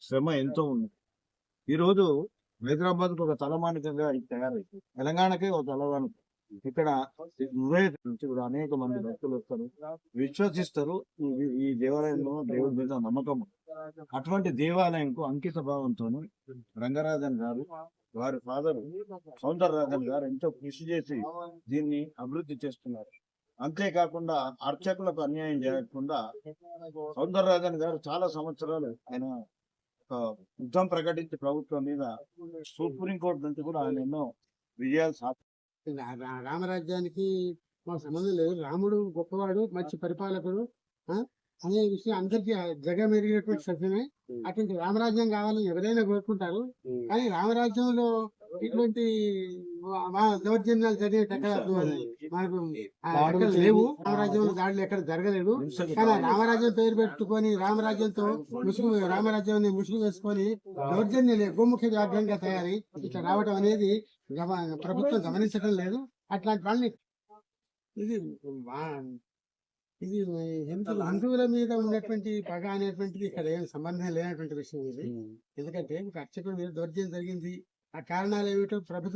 శ్రమ ఎంతో ఉంది. ఈరోజు హైదరాబాద్ ఒక తలమానికంగా ఇది తయారైంది. తెలంగాణకే ఒక తలమానికం. ఇక్కడ నుంచి కూడా అనేక మంది భక్తులు వస్తారు. విశ్వసిస్తారు. ఈ- ఈ దేవాలయంలో దేవుడి మీద నమ్మకం అటువంటి దేవాలయంకు అంకిత భావంతో రంగరాజన్ గారు వారి ఫాదర్ సౌందరరాజన్ గారు ఎంతో కృషి చేసి దీన్ని అభివృద్ధి చేస్తున్నారు. అంతేకాకుండా అర్చకులకు అన్యాయం చేయకుండా సౌందరరాజన్ గారు చాలా సంవత్సరాలు ఆయన ఒక యుద్ధం ప్రకటించి ప్రభుత్వం మీద సుప్రీంకోర్టు నుంచి కూడా ఆయన ఎన్నో విజయాలు సాధి రా- రా- రామరాజ్యానికి మాకు సంబంధం లేదు. రాముడు గొప్పవాడు మంచి పరిపాలకుడు? అనే విషయం అందరికీ జగమెరిగినటువంటి సత్యమే. అటువంటి రామరాజ్యం కావాలని ఎవరైనా కోరుకుంటారు. కానీ రామరాజ్యంలో ఇటువంటి దౌర్జన్యాలు జరిగేటి ఎక్కడ మనకు ఆ, ఎక్కడ లేవు. రామరాజ్యంలో దాడులు ఎక్కడ జరగలేదు. కానీ రామరాజ్యం పేరు పెట్టుకొని రామరాజ్యంతో ముసుగు రామరాజ్యాన్ని ముసుగు వేసుకొని దౌర్జన్యం గోముఖ రాజ్యంగా తయారై ఇట్లా రావడం అనేది ప్రభుత్వం గమనించడం లేదు. అట్లాంటి వాళ్ళని ఇది ఇది హిందువుల హిందువుల మీద ఉన్నటువంటి పగ అనేటువంటిది ఇక్కడ ఏం సంబంధం లేనటువంటి విషయం ఇది. ఎందుకంటే అర్చకుడి మీద దౌర్జన్యం జరిగింది. ఆ కారణాలు ఏమిటో ప్రభుత్వం